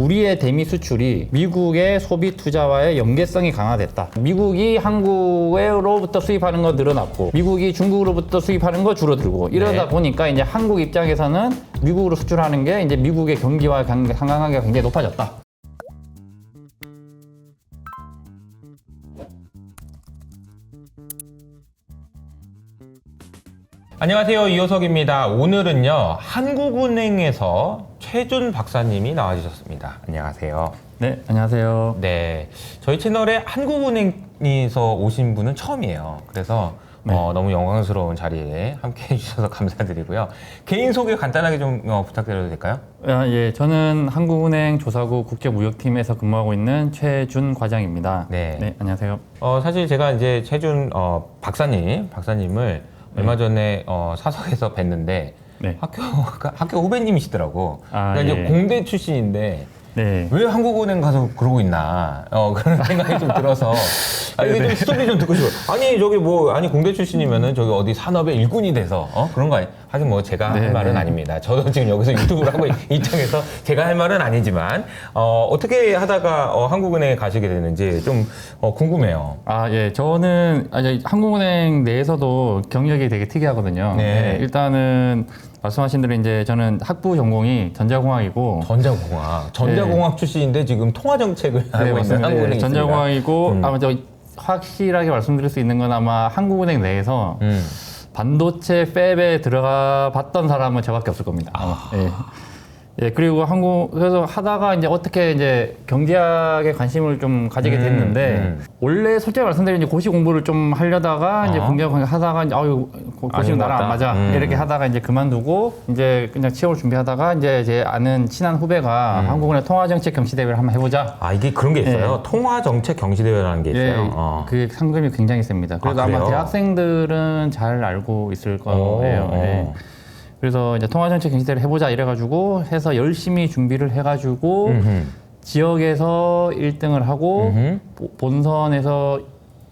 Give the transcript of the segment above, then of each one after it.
우리의 대미 수출이 미국의 소비 투자와의 연계성이 강화됐다. 미국이 한국으로부터 수입하는 거 늘어났고, 미국이 중국으로부터 수입하는 거 줄어들고, 이러다 네. 보니까 이제 한국 입장에서는 미국으로 수출하는 게 이제 미국의 경기와 관- 상관관계가 굉장히 높아졌다. 안녕하세요 이호석입니다. 오늘은요 한국은행에서 최준 박사님이 나와주셨습니다. 안녕하세요. 네, 안녕하세요. 네, 저희 채널에 한국은행에서 오신 분은 처음이에요. 그래서 네. 어, 너무 영광스러운 자리에 함께 해주셔서 감사드리고요. 개인 소개 간단하게 좀 어, 부탁드려도 될까요? 아, 예, 저는 한국은행 조사국 국제무역팀에서 근무하고 있는 최준 과장입니다. 네. 안녕하세요. 어, 사실 제가 이제 최준 어, 박사님, 박사님을 얼마 전에 어, 사석에서 뵀는데 네. 학교 학교 후배님이시더라고. 아, 그러니까 예. 이제 공대 출신인데 네. 왜 한국은행 가서 그러고 있나 어, 그런 생각이 좀 들어서 아, 이게 좀 스토리 좀 듣고 싶어요. 아니 저기 뭐 아니 공대 출신이면은 저기 어디 산업의 일꾼이 돼서 어 그런 거 아니 하긴 뭐 제가 할 네, 말은 네. 아닙니다. 저도 지금 여기서 유튜브를 하고 입장에서 제가 할 말은 아니지만 어, 어떻게 하다가 어, 한국은행에 가시게 됐는지 좀 어, 궁금해요. 아, 예. 저는 아니, 한국은행 내에서도 경력이 되게 특이하거든요. 네. 예, 일단은 말씀하신 대로 이제 저는 학부 전공이 전자공학이고 전자공학 전자공학 출신인데 지금 통화 정책을 하고 있는 네. 맞습니다. 한국은행이 예, 전자공학이고 음. 아마 저 확실하게 말씀드릴 수 있는 건 아마 한국은행 내에서 음. 반도체 팹에 들어가 봤던 사람은 저밖에 없을 겁니다. 아마. 예. 예, 그리고 한국, 그래서 하다가 이제 어떻게 이제 경제학에 관심을 좀 가지게 음, 됐는데, 음. 원래 솔직히 말씀드리면 이제 고시 공부를 좀 하려다가 이제 어. 경제학 하다가 이제 아유, 고- 아닌 고시는 것 나랑 안 같다. 맞아. 음. 이렇게 하다가 이제 그만두고 이제 그냥 취업을 준비하다가 이제 제 아는 친한 후배가 음. 한국은행 통화정책 경시대회를 한번 해보자. 아 이게 그런 게 있어요. 통화 정책 경시 대회라는 게 있어요. 예, 어. 그 상금이 굉장히 셉니다. 그래서 아, 아, 마 그래요? 대학생들은 잘 알고 있을 거예요. 오, 예. 오. 그래서 이제 통화정책 경시대를 해보자 이래가지고 해서 열심히 준비를 해가지고 음흠. 지역에서 1등을 하고 음흠. 보- 본선에서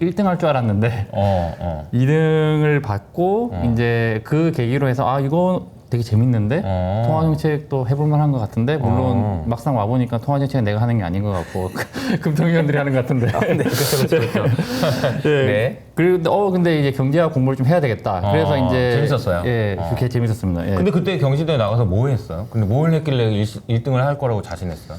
1등 할 줄 알았는데 어, 어. 2등을 받고 어. 이제 그 계기로 해서 아 이거 되게 재밌는데 어. 통화정책도 해볼 만한 것 같은데 물론 어. 막상 와 보니까 통화정책은 내가 하는 게 아닌 것 같고 금통위원들이 하는 것 같은데 네, 그렇죠, 그렇죠. 예. 네. 그리고 어 근데 이제 경제학 공부를 좀 해야 되겠다. 어, 그래서 이제 재밌었어요? 예, 어. 그게 재밌었습니다. 예. 근데 그때 경시대회 나가서 뭐 했어요? 근데 뭘 했길래 1, 등을할 거라고 자신했어요?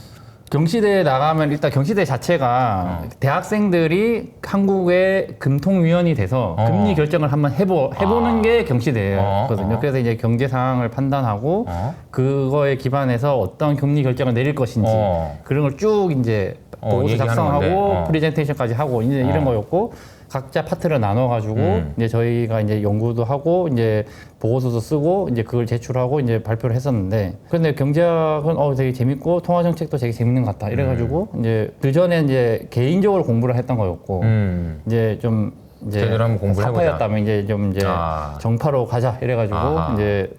경시대에 나가면 일단 경시대 자체가 어. 대학생들이 한국의 금통위원이 돼서 어. 금리 결정을 한번 해보 해보는 아. 게 경시대였거든요. 어, 어. 그래서 이제 경제 상황을 판단하고 어? 그거에 기반해서 어떤 금리 결정을 내릴 것인지 어. 그런 걸 쭉 이제 어, 보고서 얘기하는 작성하고 건데, 어. 프레젠테이션까지 하고 이제 이런 어. 거였고 각자 파트를 나눠가지고 음. 이제 저희가 이제 연구도 하고 이제 보고서도 쓰고 이제 그걸 제출하고 이제 발표를 했었는데 근데 경제학은 어 되게 재밌고 통화 정책도 되게 재밌는 것 같다 이래가지고 이제 그 전에 이제 개인적으로 공부를 했던 거였고 음. 이제 좀 이제. 사파였다면 이제 좀 이제 아. 정파로 가자 이래가지고 아하. 이제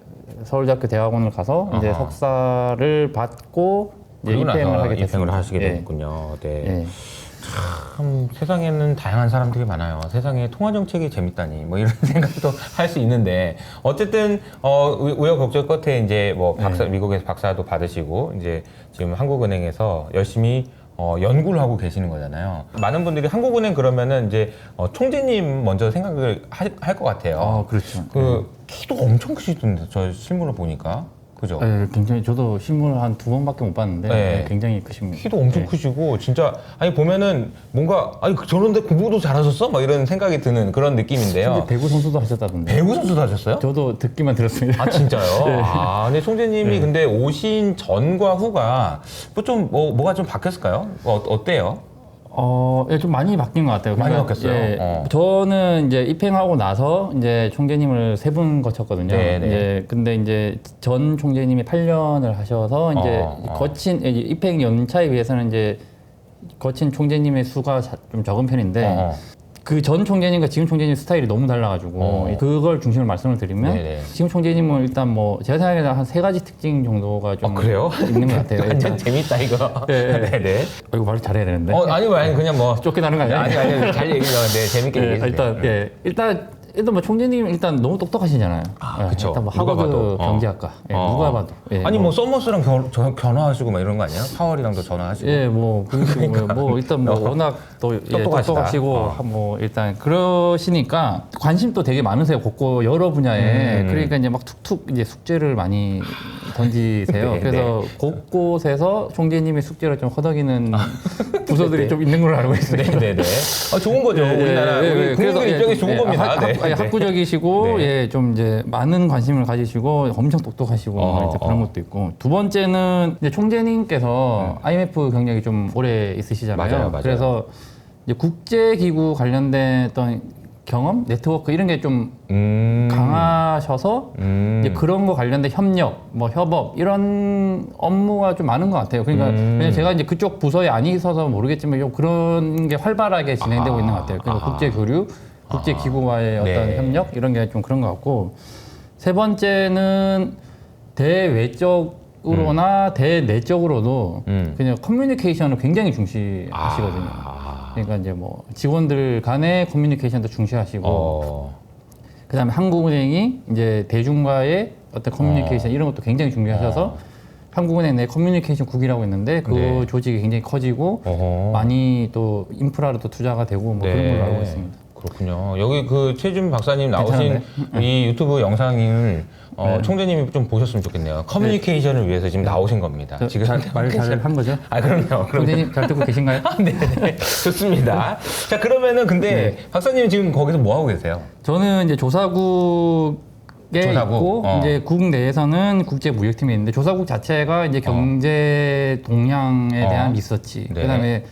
서울대학교 대학원을 가서 이제 아하. 석사를 받고 이제 입행을 하게 입행을 됐습니다. 하시게 예. 됐군요. 네. 예. 참 세상에는 다양한 사람들이 많아요. 세상에 통화 정책이 재밌다니 뭐 이런 생각도 할 수 있는데 어쨌든 어 우- 우여곡절 끝에 이제 뭐 박사 네. 미국에서 박사도 받으시고 이제 지금 한국은행에서 열심히 어, 연구를 하고 계시는 거잖아요. 많은 분들이 한국은행 그러면은 이제 어, 총재님 먼저 생각을 할 것 같아요. 아 그렇죠. 그 키도 엄청 크시던데 저 실물을 보니까 그죠? 예, 굉장히 저도 신문을 한 두 번밖에 못 봤는데 네. 예, 굉장히 크십니다. 키도 엄청 예. 크시고 진짜 아니 보면은 뭔가 아니 그 저런데 공부도 잘하셨어? 막 이런 생각이 드는 그런 느낌인데요. 배구 선수도 하셨다던데. 배구 선수도 하셨어요? 저도 듣기만 들었습니다. 아 진짜요? 네. 아 근데 총재님이 근데 오신 전과 후가 뭐 좀 뭐, 뭐가 좀 바뀌었을까요? 어, 어때요? 어, 예, 좀 많이 바뀐 것 같아요. 많이 그러니까, 바뀌었어요? 예, 어. 저는 이제 입행하고 나서 이제 총재님을 세 분 거쳤거든요. 네, 네. 근데 이제 전 총재님이 8년을 하셔서 이제 어, 어. 거친 입행 연차에 비해서는 이제 거친 총재님의 수가 자- 좀 적은 편인데 어, 그 전 총재님과 지금 총재님 스타일이 너무 달라가지고 어. 그걸 중심으로 말씀을 드리면 네네. 지금 총재님은 일단 뭐 제가 생각에는 한세 가지 특징 정도가 좀 아, 그래요? 있는 것 같아요. 완전 일단 재밌다 이거. 네. 네네. 어, 이거 말 잘해야 되는데 어 아니 뭐 아니 그냥 뭐 쫓겨나는 거 아니야? 아니 아니 잘 얘기해요. 네 재밌게 예, 얘기해. 일단 예 일단 일단 뭐 총재님 일단 너무 똑똑하시잖아요. 아, 예, 그쵸. 일단 뭐 누가 하버드 봐도. 어. 경제학과 예, 어. 누가 봐도. 예, 아니 뭐 서머스랑 견, 저- 견화하시고 막 이런 거 아니에요? 파월이랑도 전화하시고. 예, 뭐, 그러시고, 뭐, 일단 뭐, 어. 워낙 또, 예, 똑똑하시다. 똑똑하시고, 어. 하- 뭐, 일단, 그러시니까, 관심도 되게 많으세요. 곳곳 여러 분야에. 음. 그러니까 이제 막 툭툭 이제 숙제를 많이 던지세요. 네, 그래서 곳곳에서 총재님의 숙제를 좀 허덕이는 부서들이 좀 있는 걸로 알고 있어요. 네네네. 아, 좋은 거죠. 예, 우리나라 예, 예, 우리 그래서, 국민들 예, 입장에 좋은 예, 겁니다. 학, 네. 학, 예, 학구적이시고 네. 예, 좀 이제 많은 관심을 가지시고 엄청 똑똑하시고 어, 이제 그런 어. 것도 있고 두 번째는 이제 총재님께서 IMF 경력이 좀 오래 있으시잖아요. 음. 맞아요, 맞아요. 그래서 이제 국제기구 관련된 어떤 경험, 네트워크 이런 게 좀 음. 강하셔서 음. 이제 그런 거 관련된 협력, 뭐 협업 이런 업무가 좀 많은 것 같아요. 그러니까 음. 왜냐면 제가 이제 그쪽 부서에 안 있어서 모르겠지만 좀 그런 게 활발하게 진행되고 아하. 있는 것 같아요. 그러니까 아하. 국제 교류, 국제 기구와의 어떤 네. 협력 이런 게 좀 그런 것 같고 세 번째는 대외적으로나 대내적으로도 음. 그냥 커뮤니케이션을 굉장히 중시하시거든요. 아. 그러니까 이제 뭐 직원들 간의 커뮤니케이션도 중시하시고 어. 그다음에 한국은행이 이제 대중과의 어떤 커뮤니케이션 이런 것도 굉장히 중요하셔서 한국은행 내 커뮤니케이션 국이라고 있는데 그 네. 조직이 굉장히 커지고 어허. 많이 또 인프라로 또 투자가 되고 뭐 그런 네. 걸로 알고 있습니다. 그렇군요. 여기 그 최준 박사님 나오신 괜찮은데? 이 유튜브 영상을 어, 네. 총재님이 좀 보셨으면 좋겠네요. 커뮤니케이션을 위해서 지금 나오신 겁니다. 저- 지금 잘- 말잘 한 거죠? 아 그럼요. 그럼요. 총재님 잘 듣고 계신가요? 네 네 좋습니다. 자 그러면은 근데 네. 박사님 지금 거기서 뭐 하고 계세요? 저는 이제 조사국에 조사국? 있고 어. 이제 국 내에서는 국제 무역팀에 있는데 조사국 자체가 이제 경제 동향에 어. 대한 리서치 네. 그다음에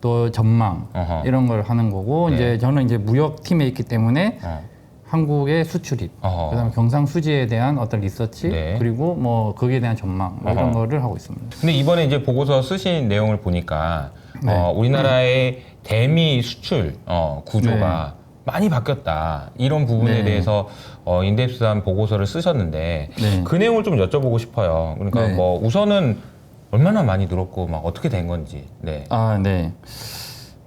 또 전망 어허. 이런 걸 하는 거고 네. 이제 저는 이제 무역 팀에 있기 때문에 어. 한국의 수출입 어허. 그다음에 경상 수지에 대한 어떤 리서치 네. 그리고 뭐 거기에 대한 전망 뭐 이런 어허. 거를 하고 있습니다. 근데 이번에 이제 보고서 쓰신 내용을 보니까 네. 어, 우리나라의 대미 수출 어, 구조가 많이 바뀌었다 이런 부분에 네. 대해서 어, 인덱스한 보고서를 쓰셨는데 네. 그 내용을 좀 여쭤보고 싶어요. 그러니까 네. 뭐 우선은 얼마나 많이 늘었고 막 어떻게 된 건지. 네. 아, 네.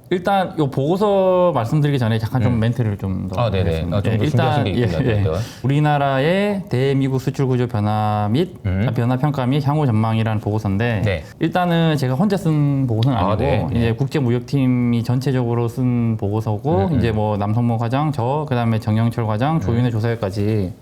일단 이 보고서 말씀드리기 전에 잠깐 좀 멘트를 좀더 아, 네네. 아, 좀더 준비하신 게 있군요. 네, 네. 우리나라의 대미국 수출 구조 변화 및 음. 변화 평가 및 향후 전망이라는 보고서인데 네. 일단은 제가 혼자 쓴 보고서는 아, 아니고 네, 네. 이제 국제 무역팀이 전체적으로 쓴 보고서고 음, 이제 뭐 남성모 과장, 저 그다음에 정영철 과장, 조윤혜 조사위까지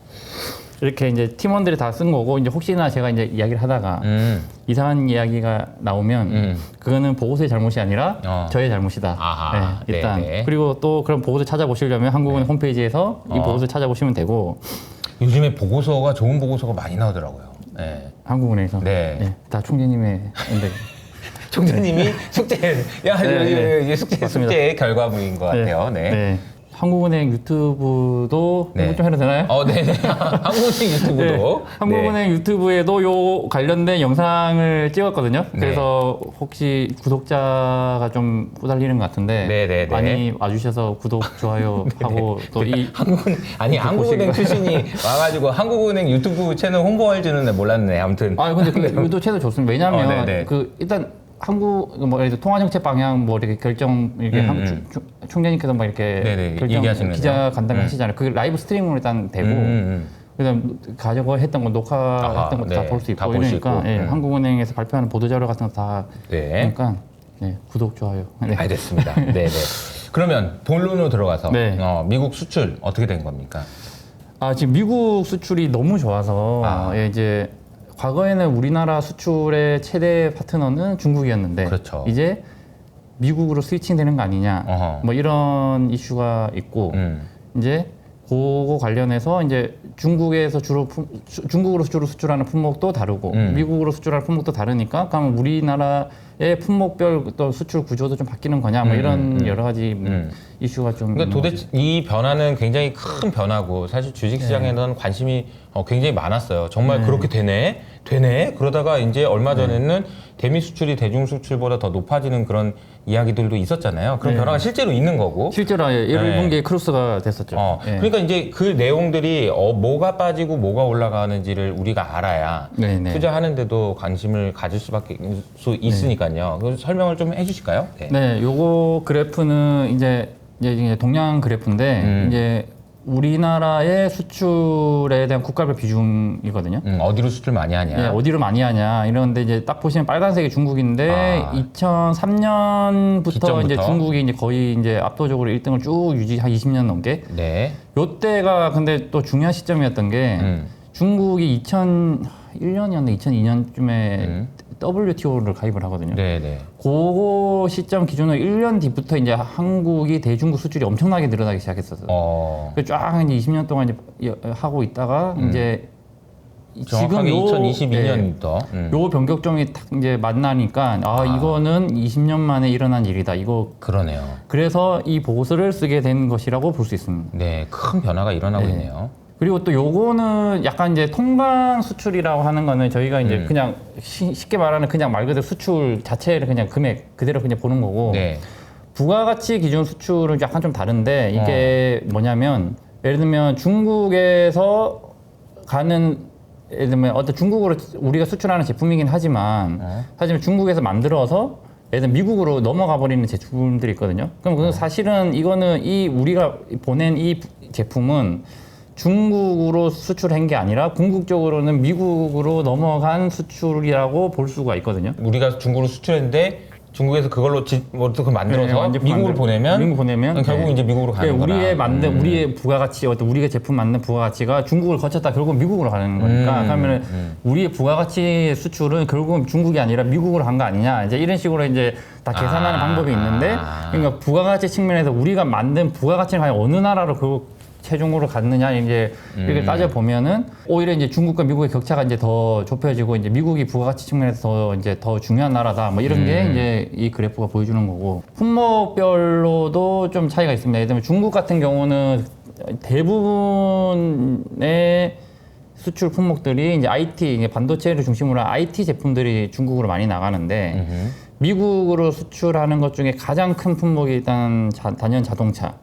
이렇게 이제 팀원들이 다 쓴 거고 이제 혹시나 제가 이제 이야기를 하다가 음. 이상한 이야기가 나오면 음. 그거는 보고서의 잘못이 아니라 어. 저의 잘못이다. 아하. 네, 일단 네네. 그리고 또 그런 보고서 찾아보시려면 한국은 홈페이지에서 이 어. 보고서 찾아보시면 되고 요즘에 보고서가 좋은 보고서가 많이 나오더라고요. 네. 한국은행에서 네. 다 총재님의 인데 총재님이 숙제, 야, 네, 네. 숙제. 숙제의 결과물인 것 같아요. 네. 한국은행 유튜브도 네. 좀 해도 되나요? 어, 네네. 한국식 유튜브도. 네, 한국은행 유튜브에도 요 관련된 영상을 찍었거든요. 네. 그래서 혹시 구독자가 좀 후달리는 것 같은데 네, 네, 네. 많이 와주셔서 구독, 좋아요 하고 또 이 한국은 아니 한국은행 출신이 와가지고 한국은행 유튜브 채널 홍보할 줄은 몰랐네. 아무튼 아 근데 그 유도 채도 좋습니다. 왜냐하면 어. 그 일단 한국 뭐 예를 들어 통화 정책 방향 뭐 이렇게 결정 이렇게 음, 한- 음. 총- 총- 총재님께서 막 이렇게 네네, 결정 얘기하시는 기자. 간담회 음. 하시잖아요. 그 라이브 스트리밍으로 일단 되고 음, 음, 그다음 가져고 했던 거 녹화했던 것도 네. 다볼수다 있고 볼수 이러니까. 예, 음. 한국은행에서 발표하는 보도 자료 같은 거다 네. 그러니까 네, 구독 좋아요. 네. 알겠습니다. 네네. 그러면 본론으로 들어가서 네. 어, 미국 수출 어떻게 된 겁니까? 아 지금 미국 수출이 너무 좋아서 아. 예, 이제 과거에는 우리나라 수출의 최대 파트너는 중국이었는데 그렇죠. 이제 미국으로 스위칭되는 거 아니냐 어허. 뭐 이런 이슈가 있고 음. 이제 그거 관련해서 이제 중국에서 주로 품- 수- 중국으로 주로 수출하는 품목도 다르고 음. 미국으로 수출할 품목도 다르니까 그럼 우리나라 의 품목별 또 수출 구조도 좀 바뀌는 거냐 뭐 음, 이런 음, 음. 여러 가지 음. 이슈가 좀 그러니까 있는 도대체 이 변화는 굉장히 큰 변화고 사실 주식 시장에는 관심이 어, 굉장히 많았어요. 정말 그렇게 되네, 되네. 그러다가 이제 얼마 전에는 대미 수출이 대중 수출보다 더 높아지는 그런 이야기들도 있었잖아요. 그런 네. 변화가 실제로 있는 거고. 실제로 아예 네. 1분기에 크로스가 됐었죠. 어, 예. 그러니까 이제 그 내용들이 어, 뭐가 빠지고 뭐가 올라가는지를 우리가 알아야 네, 네. 투자하는데도 관심을 가질 수밖에 수 있으니까요. 그 설명을 좀 해주실까요? 네. 네, 요거 그래프는 이제 이제 이제 동양 그래프인데 음. 이제 우리나라의 수출에 대한 국가별 비중이거든요. 음, 어디로 수출 많이 하냐? 예, 어디로 많이 하냐 이런데 이제 딱 보시면 빨간색이 중국인데 아. 2003년부터 기점부터? 이제 중국이 이제 거의 이제 압도적으로 1등을 쭉 유지 한 20년 넘게. 네. 요때가 근데 또 중요한 시점이었던 게 음. 중국이 2001년이었나 2002년쯤에 음. WTO를 가입을 하거든요. 네, 네. 그거 시점 기준으로 1년 뒤부터 이제 한국이 대중국 수출이 엄청나게 늘어나기 시작했었어요. 어. 그쫙 이제 20년 동안 이제 여- 하고 있다가 이제 음. 정확하게 요- 2022년부터. 음. 예, 요 변격점이 탁 이제 만나니까 아, 이거는 20년 만에 일어난 일이다. 이거 그러네요. 그래서 이 보고서를 쓰게 된 것이라고 볼 수 있습니다. 네, 큰 변화가 일어나고 네. 있네요. 그리고 또 요거는 약간 이제 통관 수출이라고 하는 거는 저희가 이제 음. 그냥 시- 쉽게 말하는 그냥 말 그대로 수출 자체를 그냥 금액 그대로 그냥 보는 거고 네. 부가가치 기준 수출은 약간 좀 다른데 이게 어. 뭐냐면 예를 들면 중국에서 가는 예를 들면 어떤 중국으로 우리가 수출하는 제품이긴 하지만 어. 하지만 중국에서 만들어서 예를 들면 미국으로 넘어가 버리는 제품들이 있거든요. 그럼 어. 그건 사실은 이거는 이 우리가 보낸 이 제품은 중국으로 수출한 게 아니라 궁극적으로는 미국으로 넘어간 수출이라고 볼 수가 있거든요. 우리가 중국으로 수출했는데 중국에서 그걸로 지, 뭐 어떻게 만들어서 네, 미국으로 보내면 미국 보내면 결국 네. 이제 미국으로 가는 예, 거라. 우리의 만든 음. 우리의 부가가치 어떤 우리의 제품 만든 부가가치가 중국을 거쳤다 결국 미국으로 가는 거니까 음, 그러면 음. 우리의 부가가치 수출은 결국은 중국이 아니라 미국으로 간 거 아니냐 이제 이런 식으로 이제 다 계산하는 아, 방법이 있는데 아. 그러니까 부가가치 측면에서 우리가 만든 부가가치는 과연 어느 나라로 결국 최종으로 갔느냐 이제 이렇게 음. 따져 보면은 오히려 이제 중국과 미국의 격차가 이제 더 좁혀지고 이제 미국이 부가가치 측면에서 더 이제 더 중요한 나라다 뭐 이런 게 음. 이제 이 그래프가 보여주는 거고 품목별로도 좀 차이가 있습니다. 예를 들면 중국 같은 경우는 대부분의 수출 품목들이 이제 IT, 이제 반도체를 중심으로 한 IT 제품들이 중국으로 많이 나가는데 음흠. 미국으로 수출하는 것 중에 가장 큰 품목이 일단 자- 단연 자동차.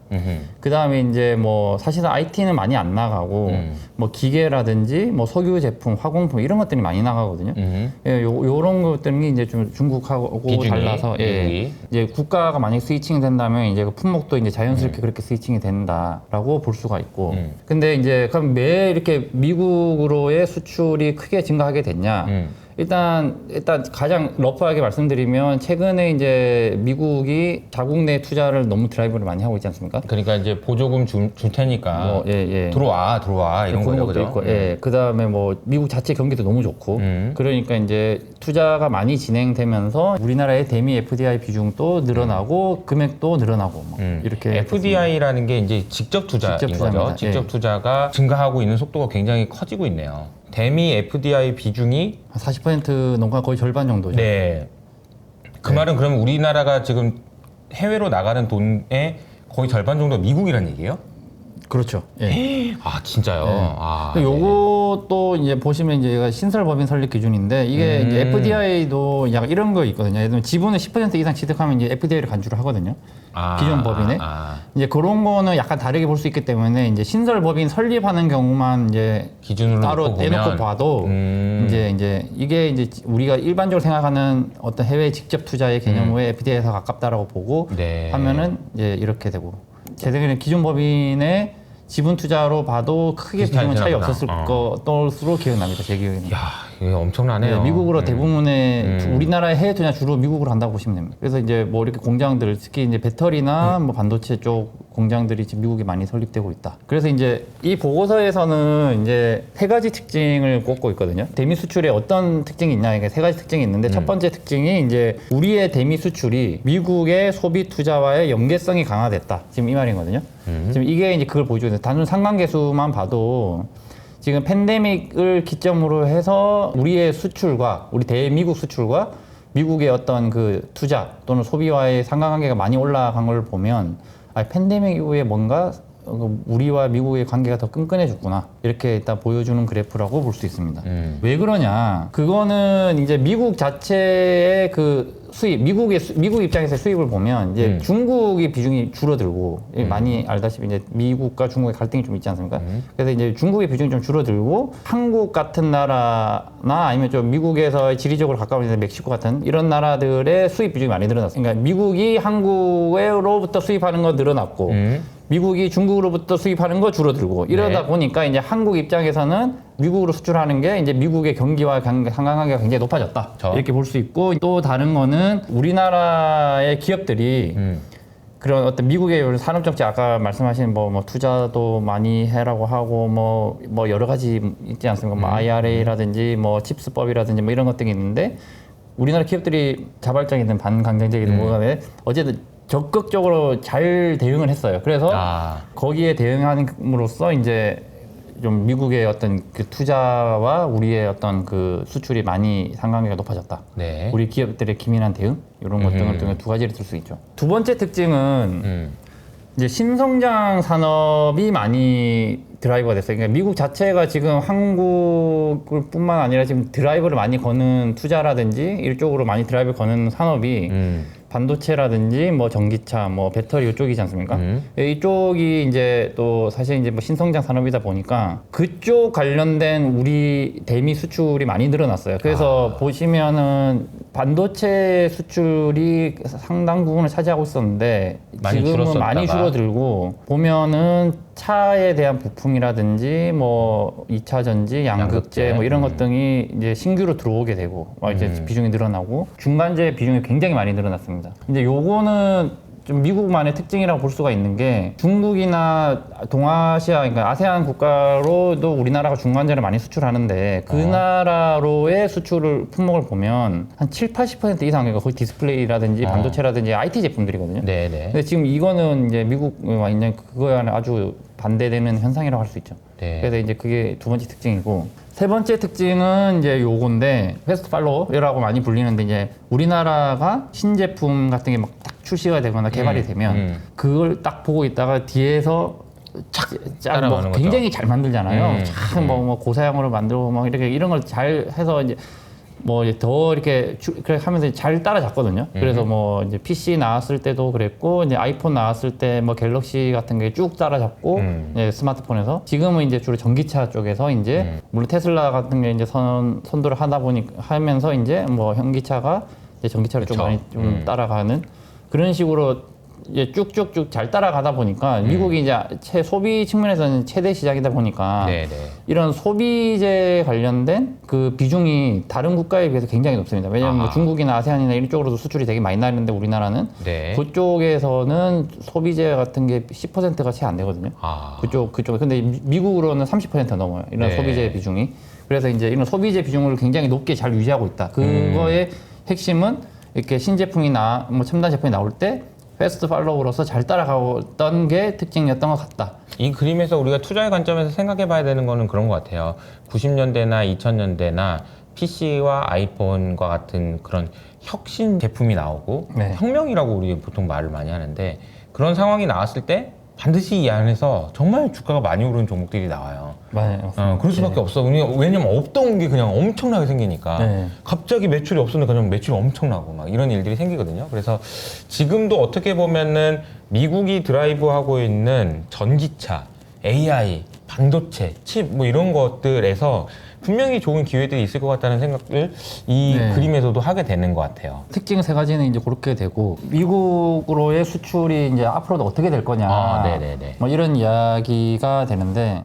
그 다음에 이제 뭐 사실은 IT는 많이 안 나가고 음. 뭐 기계라든지 뭐 석유 제품, 화공품 이런 것들이 많이 나가거든요. 음흠. 예, 요, 요런 것들이 이제 좀 중국하고 비중이, 달라서 예, 미국이. 이제 국가가 만약 스위칭이 된다면 이제 그 품목도 이제 음. 자연스럽게 그렇게 스위칭이 된다라고 볼 수가 있고. 음. 근데 이제 그럼 왜 이렇게 미국으로의 수출이 크게 증가하게 됐냐? 음. 일단 일단 가장 러프하게 말씀드리면 최근에 이제 미국이 자국 내 투자를 너무 드라이브를 많이 하고 있지 않습니까? 그러니까 이제 보조금 줄, 줄 테니까 뭐, 예, 예. 들어와 들어와 이런 그런 거죠, 것도 그죠? 있고, 예. 그 다음에 뭐 미국 자체 경기도 너무 좋고, 음. 그러니까 이제 투자가 많이 진행되면서 우리나라의 대미 FDI 비중도 늘어나고 금액도 늘어나고 뭐 음. 이렇게 FDI라는 게 이제 직접 투자인 직접 거죠. 투자입니다. 직접 예. 투자가 증가하고 있는 속도가 굉장히 커지고 있네요. 대미 FDI 비중이 한 40% 넘가 거의 절반 정도죠. 네. 그 말은 그러면 우리나라가 지금 해외로 나가는 돈의 거의 절반 정도 가 미국이라는 얘기예요? 그렇죠. 예. 아 진짜요? 네. 아, 그 요것도 이제 보시면 이제 얘가 신설 법인 설립 기준인데 이게 이제 음. FDI도 약간 이런 거 있거든요. 예를 들면 지분을 10% 이상 취득하면 이제 FDI를 간주를 하거든요. 아, 기존 법인에. 아, 이제 그런 거는 약간 다르게 볼 수 있기 때문에 이제 신설 법인 설립하는 경우만 이제 기준으로 따로 놓고 내놓고 봐도 음. 이제 이제 이게 이제 우리가 일반적으로 생각하는 어떤 해외 직접 투자의 개념의 FDI에서 가깝다라고 보고 음. 네. 하면은 이제 이렇게 되고 제 생각에는 기존 법인의 지분 투자로 봐도 크게 비중은 차이 없었을 보다. 것으로 기억납니다. 제 기억에는. 야, 이게 엄청나네요. 네, 미국으로 대부분의 음. 우리나라의 해외 투자 주로 미국으로 한다고 보시면 됩니다. 그래서 이제 뭐 이렇게 공장들 특히 이제 배터리나 뭐 반도체 쪽 공장들이 지금 미국에 많이 설립되고 있다. 그래서 이제 이 보고서에서는 이제 세 가지 특징을 꼽고 있거든요. 대미 수출에 어떤 특징이 있냐 이게 세 가지 특징이 있는데 첫 번째 특징이 이제 우리의 대미 수출이 미국의 소비 투자와의 연계성이 강화됐다. 지금 이 말이거든요. 지금 이게 이제 그걸 보여주는 단순 상관계수만 봐도 지금 팬데믹을 기점으로 해서 우리의 수출과 우리 대미국 수출과 미국의 어떤 그 투자 또는 소비와의 상관관계가 많이 올라간 걸 보면 아, 팬데믹 이후에 뭔가 어, 우리와 미국의 관계가 더 끈끈해졌구나 이렇게 일단 보여주는 그래프라고 볼 수 있습니다. 음. 왜 그러냐? 그거는 이제 미국 자체의 그 수입, 미국의 수- 미국 입장에서 수입을 보면 이제 음. 중국의 비중이 줄어들고 예, 많이 알다시피 이제 미국과 중국의 갈등이 좀 있지 않습니까? 음. 그래서 이제 중국의 비중이 좀 줄어들고 한국 같은 나라나 아니면 좀 미국에서 지리적으로 가까운 멕시코 같은 이런 나라들의 수입 비중이 많이 늘어났어요. 그러니까 미국이 한국으로부터 수입하는 거 늘어났고 음. 미국이 중국으로부터 수입하는 거 줄어들고 이러다 네. 보니까 이제 한국 입장에서는 미국으로 수출하는 게 이제 미국의 경기와 관- 상관관계가 굉장히 높아졌다 저. 이렇게 볼 수 있고 또 다른 거는 우리나라의 기업들이 음. 그런 어떤 미국의 산업 정책 아까 말씀하신 뭐, 뭐 투자도 많이 해라고 하고 뭐, 뭐 여러 가지 있지 않습니까? 뭐 IRA라든지 뭐 칩스법이라든지 뭐 이런 것들이 있는데 우리나라 기업들이 자발적이든 반강제적이든 뭐가 돼 어쨌든 적극적으로 잘 대응을 했어요. 그래서 아. 거기에 대응함으로써 이제 좀 미국의 어떤 그 투자와 우리의 어떤 그 수출이 많이 상관계가 높아졌다. 네. 우리 기업들의 기민한 대응 이런 것 등을 통해 두 가지를 들수 있죠. 두 번째 특징은 음. 이제 신성장 산업이 많이 드라이버가 됐어요. 그러니까 미국 자체가 지금 한국뿐만 아니라 지금 드라이버를 많이 거는 투자라든지 이쪽으로 많이 드라이브 거는 산업이 음. 반도체라든지 뭐 전기차, 뭐 배터리 이쪽이지 않습니까? 음. 이쪽이 이제 또 사실 이제 뭐 신성장 산업이다 보니까 그쪽 관련된 우리 대미 수출이 많이 늘어났어요. 그래서 아. 보시면은 반도체 수출이 상당 부분을 차지하고 있었는데 많이 지금은 줄었었다가. 많이 줄어들고 보면은 차에 대한 부품이라든지 뭐 2차 전지, 양극재. 뭐 이런 음. 것 등이 이제 신규로 들어오게 되고 막 이제 음. 비중이 늘어나고 중간재 비중이 굉장히 많이 늘어났습니다. 이제 요거는 좀 미국만의 특징이라고 볼 수가 있는 게 중국이나 동아시아 그러니까 아세안 국가로도 우리나라가 중간재를 많이 수출하는데 그 어. 나라로의 수출을 품목을 보면 한 7, 80% 이상 그러니까 거의 디스플레이라든지 어. 반도체라든지 IT 제품들이거든요. 네, 네. 근데 지금 이거는 이제 미국 완전 그거에 아주 반대되는 현상이라고 할 수 있죠. 네. 그래서 이제 그게 두 번째 특징이고 세 번째 특징은 이제 요건데 패스트 팔로우라고 많이 불리는데 이제 우리나라가 신제품 같은 게 막 딱 출시가 되거나 개발이 음, 되면 음. 그걸 딱 보고 있다가 뒤에서 착, 쫙뭐 따라가는 거죠. 굉장히 잘 만들잖아요. 음, 참뭐 뭐 고사양으로 만들고 막 이렇게 이런 걸 잘 해서 이제 뭐 이제 더 이렇게 주, 그렇게 하면서 잘 따라잡거든요. 그래서 음. 뭐 이제 PC 나왔을 때도 그랬고 이제 아이폰 나왔을 때 뭐 갤럭시 같은 게 쭉 따라잡고 음. 이제 스마트폰에서 지금은 이제 주로 전기차 쪽에서 이제 음. 물론 테슬라 같은 게 이제 선 선도를 하다 보니 하면서 이제 뭐 현기차가 이제 전기차를 좀 그쵸. 많이 좀 음. 따라가는 그런 식으로 이제 쭉쭉쭉 잘 따라가다 보니까 음. 미국이 이제 최 소비 측면에서는 최대 시장이다 보니까 네, 네. 이런 소비재 관련된 그 비중이 다른 국가에 비해서 굉장히 높습니다. 왜냐하면 뭐 아하. 중국이나 아세안이나 이쪽으로도 수출이 되게 많이 나는데 우리나라는 네. 그쪽에서는 소비재 같은 게 10%가 채 안 되거든요. 아. 그쪽 그쪽에 근데 미- 미국으로는 30% 넘어요. 이런 네. 소비재 비중이. 그래서 이제 이런 소비재 비중을 굉장히 높게 잘 유지하고 있다. 그거의 핵심은 이렇게 신제품이 나, 뭐 첨단 제품이 나올 때 패스트 팔로우로서 잘 따라가던 게 특징이었던 것 같다. 이 그림에서 우리가 투자의 관점에서 생각해 봐야 되는 거는 그런 것 같아요. 90년대나 2000년대나 PC와 아이폰과 같은 그런 혁신 제품이 나오고 네. 혁명이라고 우리 보통 말을 많이 하는데 그런 상황이 나왔을 때 반드시 이 안에서 정말 주가가 많이 오르는 종목들이 나와요. 맞아요. 어, 그럴 수밖에 없어. 왜냐- 왜냐면 없던 게 그냥 엄청나게 생기니까. 네. 갑자기 매출이 없었는데 그냥 매출이 엄청나고 막 이런 일들이 생기거든요. 그래서 지금도 어떻게 보면은 미국이 드라이브하고 있는 전기차, AI, 반도체, 칩 뭐 이런 것들에서 분명히 좋은 기회들이 있을 것 같다는 생각을 이 네. 그림에서도 하게 되는 것 같아요. 특징 세 가지는 이제 그렇게 되고 미국으로의 수출이 이제 앞으로도 어떻게 될 거냐 아, 네네네. 뭐 이런 이야기가 되는데